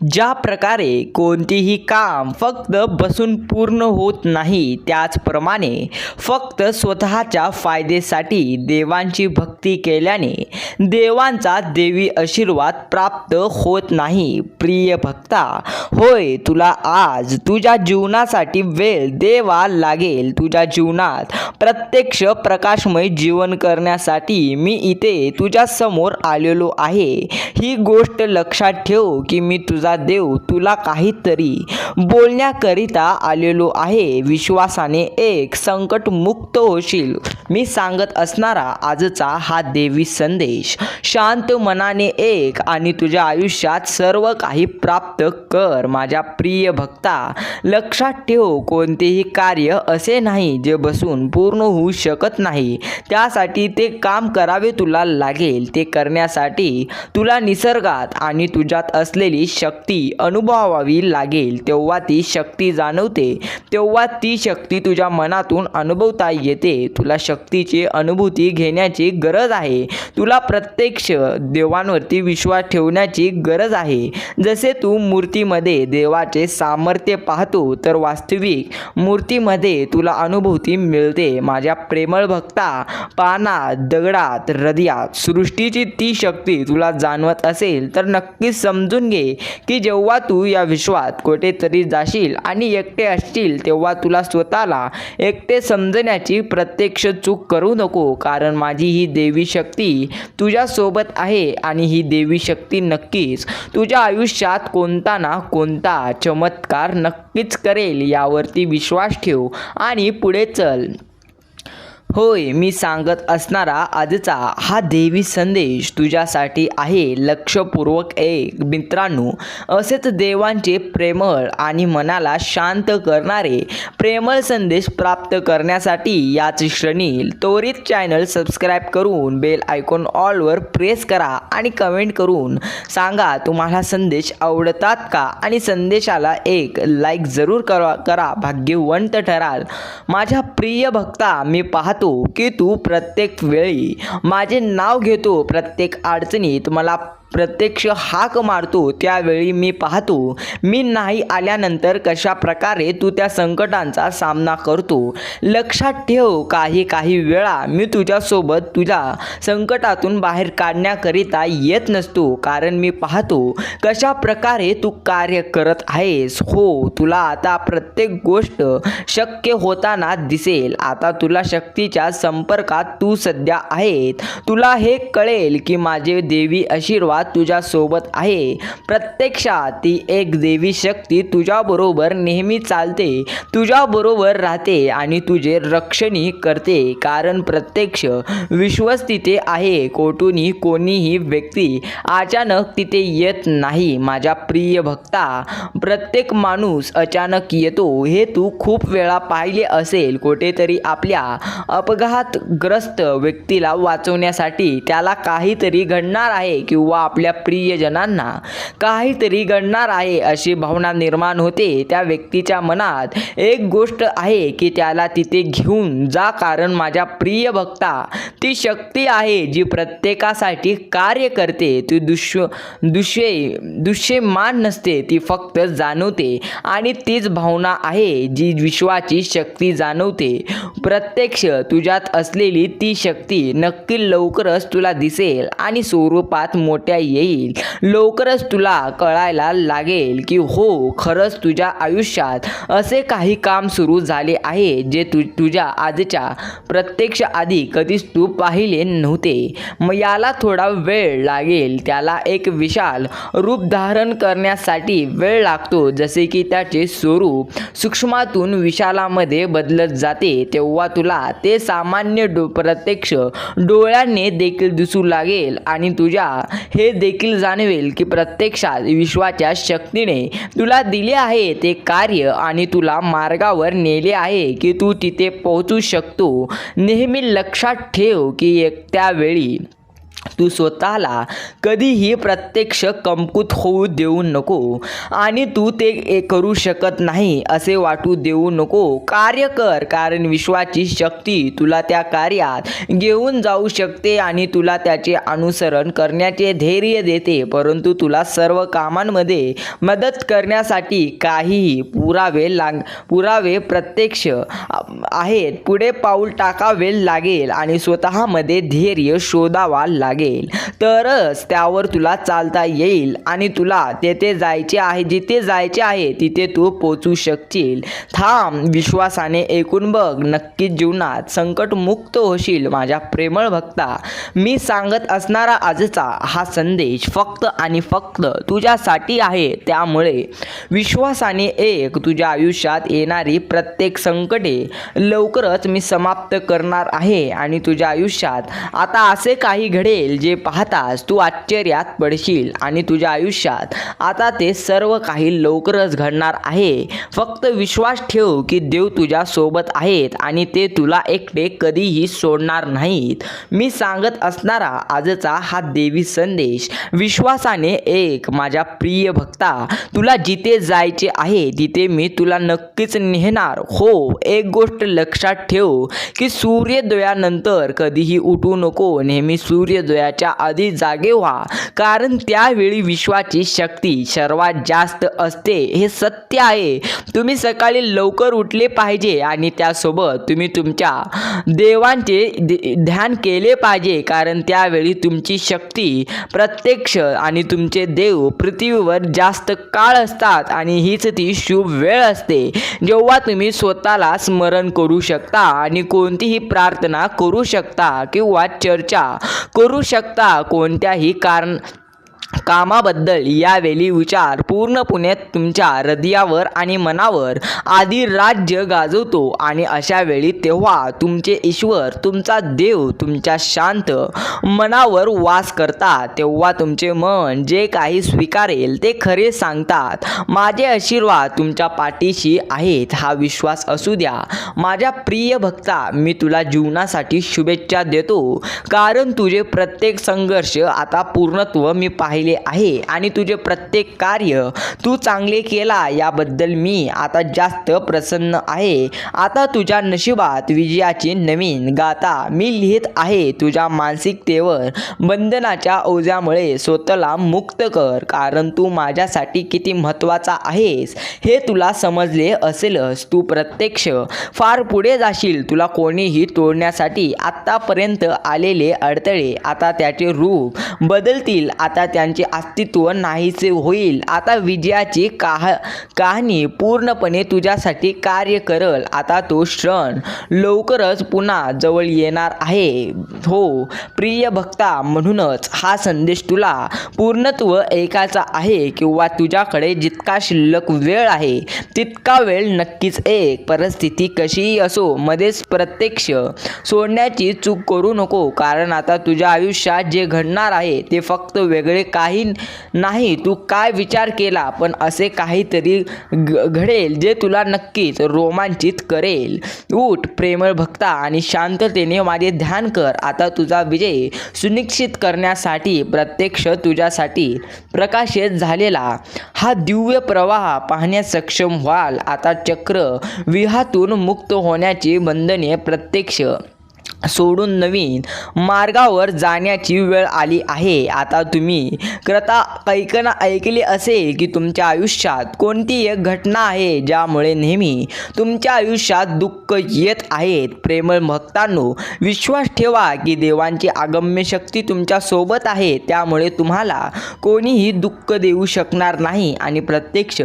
ज्या प्रकारे कोणतेही काम फक्त बसून पूर्ण होत नाही त्याचप्रमाणे फक्त स्वतःच्या फायदेसाठी देवांची भक्ती केल्याने देवांचा देवी आशीर्वाद प्राप्त होत नाही. प्रिय भक्ता होय तुला आज तुझ्या जीवनासाठी वेळ देवा लागेल. तुझ्या जीवनात प्रत्यक्ष प्रकाशमय जीवन करण्यासाठी मी इथे तुझ्यासमोर आलेलो आहे. ही गोष्ट लक्षात ठेव की मी तुझा देव तुला काहीतरी बोलण्याकरिता आलेलो आहे. विश्वासाने एक संकटमुक्त होशील. मी सांगत असणारा आजचा हा देवी संदेश. शांत मनाने एक आणि तुझ्या आयुष्यात सर्व काही प्राप्त कर. माझ्या प्रिय भक्ता लक्षात ठेव कोणतेही कार्य असे नाही जे बसून पूर्ण होऊ शकत नाही. त्यासाठी ते काम करावे तुला लागेल. ते करण्यासाठी तुला निसर्गात आणि तुझ्यात असलेली शक्ती अनुभवावी लागेल तेव्हा ती शक्ती जाणवते तेव्हा ती शक्ती तुझ्या मनातून अनुभवता येते. तुला शक्तीची अनुभूती घेण्याची गरज आहे. तुला प्रत्यक्ष देवांवरती विश्वास ठेवण्याची गरज आहे. जसे तू मूर्तीमध्ये देवाचे सामर्थ्य पाहतो तर वास्तविक मूर्तीमध्ये तुला अनुभूती मिळते. माझ्या प्रेमळ भक्ता पानात दगडात हृदयात सृष्टीची ती शक्ती तुला जाणवत असेल तर नक्कीच समजून घे. की जेव्हा तू या विश्वात कुठेतरी जाशील आणि एकटे असशील तेव्हा तुला स्वतःला एकटे समजण्याची प्रत्यक्ष चूक करू नको कारण माझी ही देवी शक्ती तुझ्यासोबत आहे आणि ही देवी शक्ती नक्कीच तुझ्या आयुष्यात कोणता ना कोणता चमत्कार नक्कीच करेल यावरती विश्वास ठेव आणि पुढे चल. होय मी सांगत असणारा आजचा हा देवी संदेश तुझ्यासाठी आहे. लक्षपूर्वक एक मित्रांनो असेच देवांचे प्रेमळ आणि मनाला शांत करणारे प्रेमळ संदेश प्राप्त करण्यासाठी याच श्रेणी त्वरित चॅनल सबस्क्राईब करून बेल आयकॉन ऑलवर प्रेस करा आणि कमेंट करून सांगा तुम्हाला संदेश आवडतात का? आणि संदेशाला एक लाईक जरूर करा करा भाग्यवंत ठराल. माझ्या प्रिय भक्ता मी पाहत की तू प्रत्येक वेळी माझे नाव घेतो प्रत्येक अडचणीत मला प्रत्यक्ष हाक मारतो त्यावेळी मी पाहतो मी नाही आल्यानंतर कशा प्रकारे तू त्या संकटांचा सामना करतो. लक्षात ठेव काही काही वेळा मी तुझ्यासोबत तुझ्या संकटातून बाहेर काढण्याकरिता येत नसतो कारण मी पाहतो कशा प्रकारे तू कार्य करत आहेस. हो तुला आता प्रत्येक गोष्ट शक्य होताना दिसेल. आता तुला शक्तीच्या संपर्कात तू सध्या आहेत. तुला हे कळेल की माझे देवी आशीर्वाद तुझ्यासोबत आहे. प्रत्यक्षात ती एक देवी शक्ती तुझ्याबरोबर नेहमी चालते तुझ्याबरोबर राहते आणि तुझे रक्षणही करते. कारण प्रत्यक्ष विश्वस तिथे आहे. कोठूनही कोणीही व्यक्ती अचानक तिथे येत नाही. माझ्या प्रिय भक्ता प्रत्येक माणूस अचानक येतो. हे तू खूप वेळा पाहिले असेल. कुठेतरी आपल्या अपघातग्रस्त व्यक्तीला वाचवण्यासाठी त्याला काहीतरी घडणार आहे किंवा आपल्या प्रियजनांना काहीतरी घडणार आहे अशी भावना निर्माण होते. त्या व्यक्तीच्या मनात एक गोष्ट आहे की त्याला तिथे घेऊन जा कारण माझ्या प्रिय भक्ता ती शक्ती आहे जी प्रत्येकासाठी कार्य करते. ती दुष्य दुषे दुष्यमान नसते ती फक्त जाणवते आणि तीच भावना आहे जी विश्वाची शक्ती जाणवते. प्रत्यक्ष तुझ्यात असलेली ती शक्ती नक्की लवकरच तुला दिसेल आणि स्वरूपात मोठ्या येईल. लवकरच तुला कळायला लागेल की हो खरंच तुझ्या आयुष्यात असे काही काम सुरू झाले आहे जे तु तुझ्या आजच्या प्रत्यक्ष आधी कधीच तू पाहिले नव्हते. मग याला थोडा वेळ लागेल. त्याला एक विशाल रूप धारण करण्यासाठी वेळ लागतो जसे की त्याचे स्वरूप सूक्ष्मातून विशालामध्ये बदलत जाते. तेव्हा तुला ते सामान्य डो प्रत्यक्ष डोळ्यांनी देखील दिसू लागेल आणि तुझ्या हे देखील जाणवेल की प्रत्यक्षात विश्वाच्या शक्तीने तुला दिले आहे ते कार्य आणि तुला मार्गावर नेले आहे की तू तिथे पोहोचू शकतो. नेहमी लक्षात ठेव की एक त्यावेळी तू स्वतःला कधीही प्रत्यक्ष कमकुत होऊ देऊ नको. आणि तू ते करू शकत नाही असे वाटू देऊ नको. कार्य कर कारण विश्वाची शक्ती तुला त्या कार्यात घेऊन जाऊ शकते आणि तुला त्याचे अनुसरण करण्याचे धैर्य देते. परंतु तुला सर्व कामांमध्ये मदत करण्यासाठी काहीही पुरावे लाग पुरावे प्रत्यक्ष आहेत. पुढे पाऊल टाकावे लागेल आणि स्वतःमध्ये धैर्य शोधावा लागेल. तरच त्यावर तुला चालता येईल आणि तुला तेथे जायचे आहे जिथे जायचे आहे तिथे तू पोचू शकशील. थांब विश्वासाने ऐकून बघ नक्कीच जीवनात संकटमुक्त होशील माझ्या प्रेमळ भक्ता. मी सांगत असणारा आजचा हा संदेश फक्त आणि फक्त तुझ्यासाठी आहे त्यामुळे विश्वासाने एक तुझ्या आयुष्यात येणारी प्रत्येक संकटे लवकरच मी समाप्त करणार आहे आणि तुझ्या आयुष्यात आता असे काही घडेल जे पाहतास तू आश्चर्यात पडशील आणि तुझ्या आयुष्यात आता ते सर्व काही लवकरच घडणार आहे. फक्त विश्वास ठेव की देव तुझ्या सोबत आहेत आणि ते तुला एकटे कधीही सोडणार नाहीत. मी सांगत असणारा आजचा हा देवी संदेश विश्वासाने एक माझ्या प्रिय भक्ता तुला जिथे जायचे आहे तिथे मी तुला नक्कीच नेणार. हो एक गोष्ट लक्षात ठेव की सूर्योदयानंतर कधीही उठू नको. नेहमी सूर्योदयाच्या आधी जागे व्हा. कारण त्यावेळी विश्वाची शक्ती सर्वात जास्त असते हे सत्य आहे. तुम्ही सकाळी लवकर उठले पाहिजे आणि त्यासोबत तुम्ही तुमच्या देवांचे ध्यान केले पाहिजे. कारण त्यावेळी तुमची शक्ती प्रत्यक्ष आणि तुमचे देव पृथ्वीवर जास्त काळ असतात आणि हीच ती शुभ वेळ असते. जेव्हा तुम्ही स्वतःला स्मरण करू शकता आणि कोणतीही प्रार्थना करू शकता किंवा चर्चा करू शकता. कोणत्याही कारण कामाबद्दल यावेळी विचार पूर्णपणे तुमच्या हृदयावर आणि मनावर आधी राज्य गाजवतो आणि अशा वेळी तेव्हा तुमचे ईश्वर तुमचा देव तुमच्या शांत मनावर वास करतात तेव्हा तुमचे मन जे काही स्वीकारेल ते खरे सांगतात. माझे आशीर्वाद तुमच्या पाठीशी आहेत हा विश्वास असू द्या. माझ्या प्रिय भक्ता मी तुला जीवनासाठी शुभेच्छा देतो. कारण तुझे प्रत्येक संघर्ष आता पूर्णत्व मी पाहिले आहे आणि तुझे प्रत्येक कार्य तू चांगले केला याबद्दल मी आता जास्त प्रसन्न आहे. आता तुझ्या नशिबात विजयाची नवीन गाथा मी लिहित आहे. तुझ्या मानसिकतेवर बंधनाच्या ओझ्यामुळे स्वतःला मुक्त कर कारण तू माझ्यासाठी किती महत्त्वाचा आहेस हे तुला समजले असेलच. तू प्रत्यक्ष फार पुढे जाशील. तुला कोणीही तोडण्यासाठी आत्तापर्यंत आलेले अडथळे आता त्याचे रूप बदलतील. आता त्यांचे अस्तित्व नाहीसे होईल. आता विजयाची काह कहाणी पूर्णपणे तुझ्यासाठी कार्य करल. आता तो क्षण लवकरच पुन्हा जवळ येणार आहे. हो प्रिय भक्ता म्हणूनच हा संदेश तुला पूर्णत्व ऐकायचा आहे किंवा तुझ्याकडे जितका शिल्लक वेळ आहे तितका वेळ नक्कीच एक. परिस्थिती कशीही असो मध्येच प्रत्यक्ष सोडण्याची चूक करू नको. कारण आता तुझ्या आयुष्यात जे घडणार आहे ते फक्त वेगळे काही नाही. तू काय विचार केला? पण असे काहीतरी घ- घडेल जे तुला नक्कीच रोमांचित करेल. उठ प्रेमळ भक्ता आणि शांततेने माझे ध्यान कर. आता तुझा विजय सुनिश्चित करण्यासाठी प्रत्यक्ष तुझ्यासाठी प्रकाशित झालेला. हा दिव्य प्रवाह पाहण्यास सक्षम व्हाल. आता चक्र विहातून मुक्त होण्याची बंधने प्रत्यक्ष सोडून नवीन मार्गावर जाण्याची वेळ आली आहे. आता तुम्ही क्रता ऐकणं ऐकले असेल की तुमच्या आयुष्यात कोणती एक घटना आहे ज्यामुळे नेहमी तुमच्या आयुष्यात दुःख येत आहेत प्रेमळ भक्तांनो विश्वास ठेवा की देवांची आगम्य शक्ती तुमच्यासोबत आहे. त्यामुळे तुम्हाला कोणीही दुःख देऊ शकणार नाही आणि प्रत्यक्ष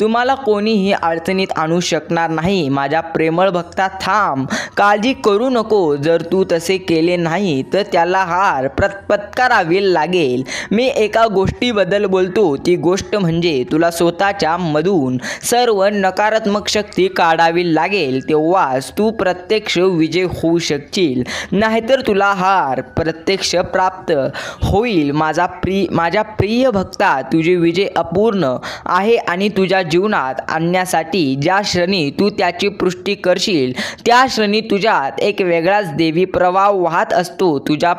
तुम्हाला कोणीही अडचणीत आणू शकणार नाही. माझ्या प्रेमळ भक्ता थांब. काळजी करू नको. जर तू तसे केले नाही तर त्याला हार प्रत पत्करावी लागेल. मी एका गोष्टीबद्दल बोलतो. ती गोष्ट म्हणजे तुला स्वतःच्या मधून सर्व नकारात्मक शक्ती काढावी लागेल. तेव्हाच तू प्रत्यक्ष विजय होऊ शकशील. नाहीतर तुला हार प्रत्यक्ष प्राप्त होईल. माझा प्रिय माझ्या प्रिय भक्ता तुझे विजय अपूर्ण आहे आणि तुझ्या जीवनात आणण्यासाठी ज्या क्षणी तू त्याची पुष्टी करशील त्या क्षणी तुझ्यात एक वेगळाच देव देवी प्रवाह वाहत असतो. तुझ्या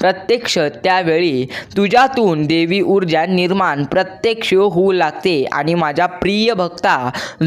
प्रत्यक्ष त्यावेळी तुझ्यातून देवी ऊर्जा निर्माण प्रत्यक्ष होऊ लागते आणि माझा प्रिय भक्ता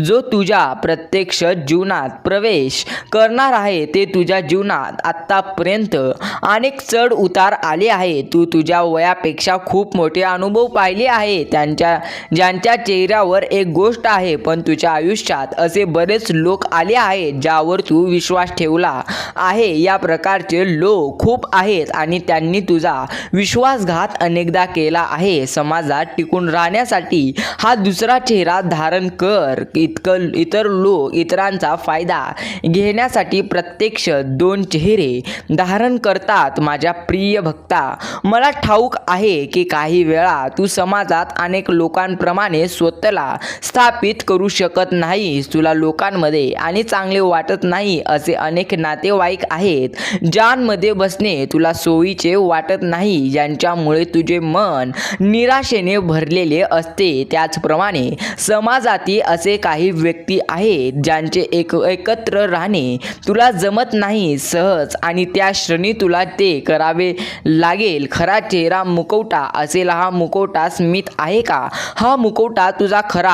जो तुझ्या प्रत्यक्ष जीवनात प्रवेश करणार आहे ते तुझ्या जीवनात आत्तापर्यंत अनेक चढ उतार आले आहे तू तुझ्या वयापेक्षा खूप मोठे अनुभव पाहिले आहे. त्यांच्या ज्यांच्या चेहऱ्यावर एक गोष्ट आहे पण तुझ्या आयुष्यात असे बरेच लोक आले आहेत ज्यावर तू विश्वास ठेवला आहे. या प्रकारचे लोक खूप आहेत आणि त्यांनी तुझा विश्वासघात अनेकदा केला आहे. समाजात टिकून राहण्यासाठी हा दुसरा चेहरा धारण कर. इतकं इतर लोक इतरांचा फायदा घेण्यासाठी प्रत्यक्ष दोन चेहरे धारण करतात माझ्या प्रिय भक्ता. मला ठाऊक आहे की काही वेळा तू समाजात अनेक लोकांप्रमाणे स्वतःला स्थापित करू शकत नाहीस. तुला लोकांमध्ये आणि चांगले वाटत नाही असे अनेक नातेवाईक आहेत. ज्यांमध्ये बसणे तुला सोयीचे वाटत नाही ज्यांच्यामुळे तुझे मन निराशेने भरलेले असते त्याचप्रमाणे समाजातील असे काही व्यक्ती आहेत ज्यांचे एक एकत्र राहणे तुला जमत नाही सहज आणि त्या क्षणी तुला ते करावे लागेल. खरा चेहरा मुकवटा असेल हा मुखवटा स्मित आहे का? हा मुखवटा तुझा खरा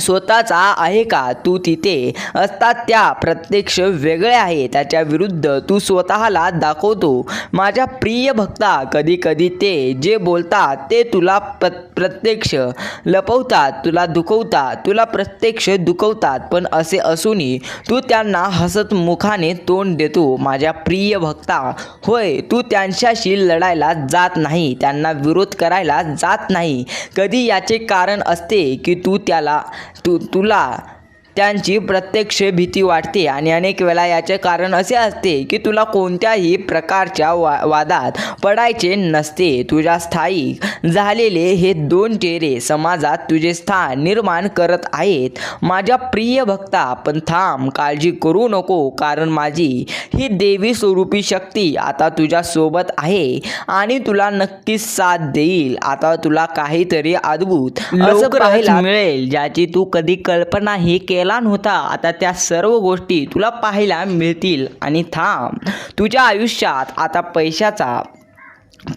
स्वतःचा आहे का? तू तिथे असतात त्या प्रत्यक्ष वेगळे आहे त्याच्या विरुद्ध तू स्वतःला दाखवतो. माझ्या प्रिय भक्ता कधी कधी ते जे बोलतात ते तुला प्र प्रत्यक्ष लपवतात तुला दुखवतात तुला प्रत्यक्ष दुखवतात. पण असे असूनही तू त्यांना हसत मुखाने तोंड देतो. माझ्या प्रिय भक्ता होय तू त्यांच्याशी लढायला जात नाही. त्यांना विरोध करायला जात नाही. कधी याचे कारण असते की तू त्याला तू तुला त्यांची प्रत्यक्ष भीती वाटते आणि अनेक वेळा याचे कारण असे असते की तुला कोणत्याही प्रकारच्या वा वादात पडायचे नसते. तुझ्या स्थायिक झालेले हे दोन चेहरे समाजात तुझे स्थान निर्माण करत आहेत. माझ्या प्रिय भक्ता पण थांब काळजी करू नको कारण माझी ही देवी स्वरूपी शक्ती आता तुझ्या सोबत आहे आणि तुला नक्कीच साथ देईल. आता तुला काहीतरी अद्भुत असं पाहायला मिळेल ज्याची तू कधी कल्पनाही केला नव्हता आता त्या सर्व गोष्टी तुला पाहायला मिळतील. आणि थांब. तुझ्या आयुष्यात आता पैशाचा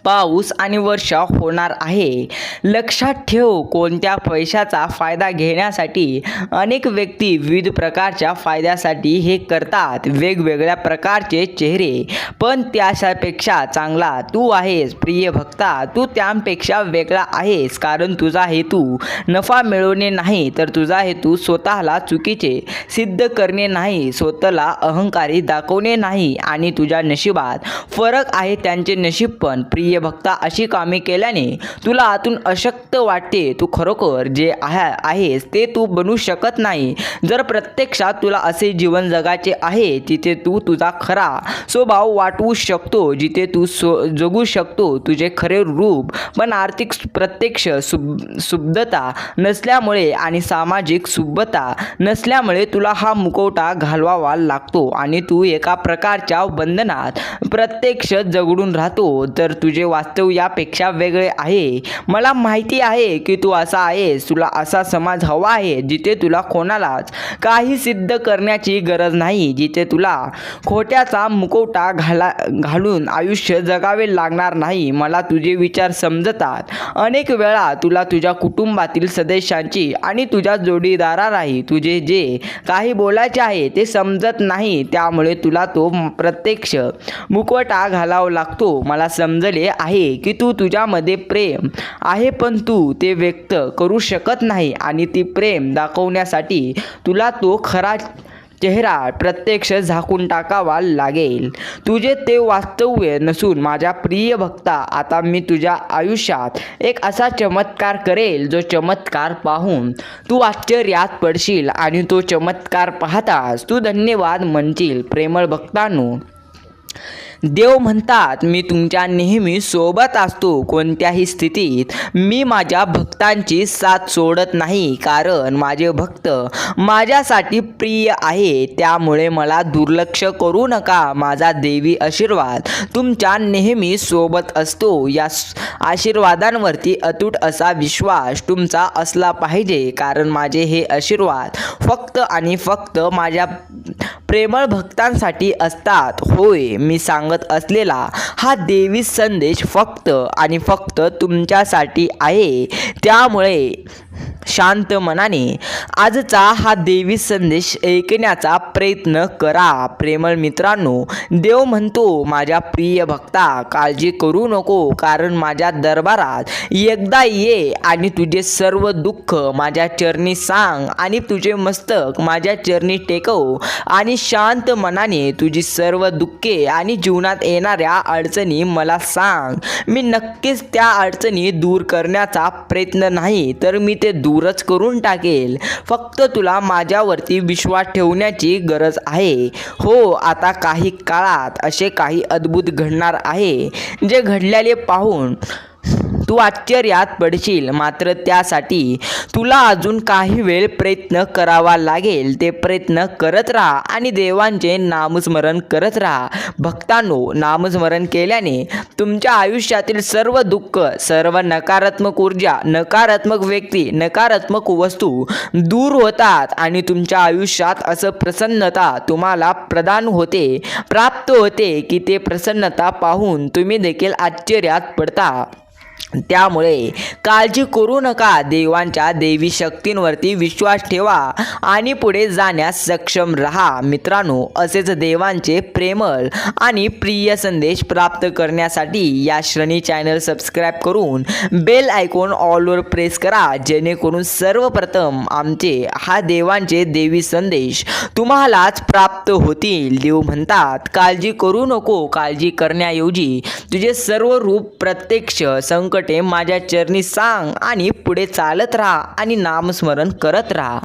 पाऊस आणि वर्षा होणार आहे. लक्षात ठेव कोणत्या पैशाचा फायदा घेण्यासाठी अनेक व्यक्ती विविध प्रकारच्या फायद्यासाठी हे करतात. वेगवेगळ्या प्रकारचे चेहरे. पण त्याच्यापेक्षा चांगला तू आहेस प्रिय भक्ता. तू त्यापेक्षा वेगळा आहेस कारण तुझा हेतू नफा मिळवणे नाही तर तुझा हेतू स्वतःला चुकीचे सिद्ध करणे नाही स्वतःला अहंकारी दाखवणे नाही आणि तुझ्या नशिबात फरक आहे त्यांचे नशीब पण. प्रिय भक्ता अशी कामे केल्याने तुला आतून अशक्त वाटते. तू खरोखर जे आहे आहेस ते तू बनू शकत नाही. जर प्रत्यक्षात तुला असे जीवन जगायचे आहे तिथे तू तुझा खरा स्वभाव वाटवू शकतो जिथे तू स्व जगू शकतो तुझे खरे रूप पण आर्थिक प्रत्यक्ष सुब शुद्धता नसल्यामुळे आणि सामाजिक सुबद्धता नसल्यामुळे तुला हा मुखवटा घालवावा लागतो आणि तू एका प्रकारच्या बंधनात प्रत्यक्ष जगडून राहतो. तर तुझे वास्तव यापेक्षा वेगळे आहे. मला माहिती आहे की तू असा आहेस. तुला असा समाज हवा आहे जिथे तुला कोणालाच काही सिद्ध करण्याची गरज नाही जिथे तुला खोट्याचा मुखवटा घाला घालून आयुष्य जगावे लागणार नाही. मला तुझे विचार समजतात. अनेक वेळा तुला तुझ्या कुटुंबातील सदस्यांची आणि तुझ्या जोडीदारालाही तुझे जे काही बोलायचे आहे ते समजत नाही. त्यामुळे तुला तो प्रत्यक्ष मुखवटा घालावा लागतो. मला समज समजले आहे की तू तुझ्यामध्ये प्रेम आहे पण तू ते व्यक्त करू शकत नाही आणि ती प्रेम दाखवण्यासाठी तुला तो खरा चेहरा प्रत्यक्ष झाकून टाकावा लागेल. तुझे ते वास्तव्य नसून माझ्या प्रिय भक्ता आता मी तुझ्या आयुष्यात एक असा चमत्कार करेल जो चमत्कार पाहून तू आश्चर्यात पडशील आणि तो चमत्कार पाहताच तू धन्यवाद म्हणशील प्रेमळ भक्तांनो. देव म्हणतात मी तुमच्या नेहमी सोबत असतो कोणत्याही स्थितीत मी माझ्या भक्तांची साथ सोडत नाही कारण माझे भक्त माझ्यासाठी प्रिय आहे त्यामुळे मला दुर्लक्ष करू नका माझा देवी आशीर्वाद तुमच्या नेहमी सोबत असतो. या आशीर्वादांवरती अतूट असा विश्वास तुमचा असला पाहिजे कारण माझे हे आशीर्वाद फक्त आणि फक्त माझ्या प्रेमळ भक्तांसाठी असतात. होय मी सांगत असलेला हा देवी संदेश फक्त आणि फक्त तुमच्यासाठी आहे. त्यामुळे शांत मनाने आजचा हा देवी संदेश ऐकण्याचा प्रयत्न करा. प्रेमळ मित्रांनो देव म्हणतो माझ्या प्रिय भक्ता काळजी करू नको कारण माझ्या दरबारात एकदा ये आणि तुझे सर्व दुःख माझ्या चरणी सांग आणि तुझे मस्तक माझ्या चरणी टेकव आणि शांत मनाने तुझी सर्व दुःखे आणि जीवनात येणाऱ्या अडचणी मला सांग. मी नक्कीच त्या अडचणी दूर करण्याचा प्रयत्न नाही तर मी ते दूर दूरच करून टाकेल. फक्त तुला माझ्यावरती विश्वास ठेवण्याची गरज आहे. हो आता काही काळात असे काही अद्भुत घडणार आहे. जे घडलेले पाहून तू आश्चर्यात पडशील. मात्र त्यासाठी तुला अजून काही वेळ प्रयत्न करावा लागेल. ते प्रयत्न करत राहा आणि देवांचे नामस्मरण करत राहा. भक्तांनो नामस्मरण केल्याने तुमच्या आयुष्यातील सर्व दुःख सर्व नकारात्मक ऊर्जा नकारात्मक व्यक्ती नकारात्मक वस्तू दूर होतात आणि तुमच्या आयुष्यात असं प्रसन्नता तुम्हाला प्रदान होते प्राप्त होते की ते प्रसन्नता पाहून तुम्ही देखील आश्चर्यात पडता. त्यामुळे काळजी करू नका. देवांच्या देवी शक्तींवरती विश्वास ठेवा आणि पुढे जाण्यास सक्षम राहा. मित्रांनो असेच देवांचे प्रेमळ आणि प्रिय संदेश प्राप्त करण्यासाठी या श्रेणी चॅनल सबस्क्राईब करून बेल आयकॉन ऑलवर प्रेस करा. जेणेकरून सर्वप्रथम आमचे हा देवांचे देवी संदेश तुम्हालाच प्राप्त होतील. देव म्हणतात काळजी करू नको. काळजी करण्याऐवजी तुझे सर्व रूप प्रत्यक्ष संकट संकटे माझ्या चरणी सांग आणि पुढे चालत राहा आणि नामस्मरण करत राहा.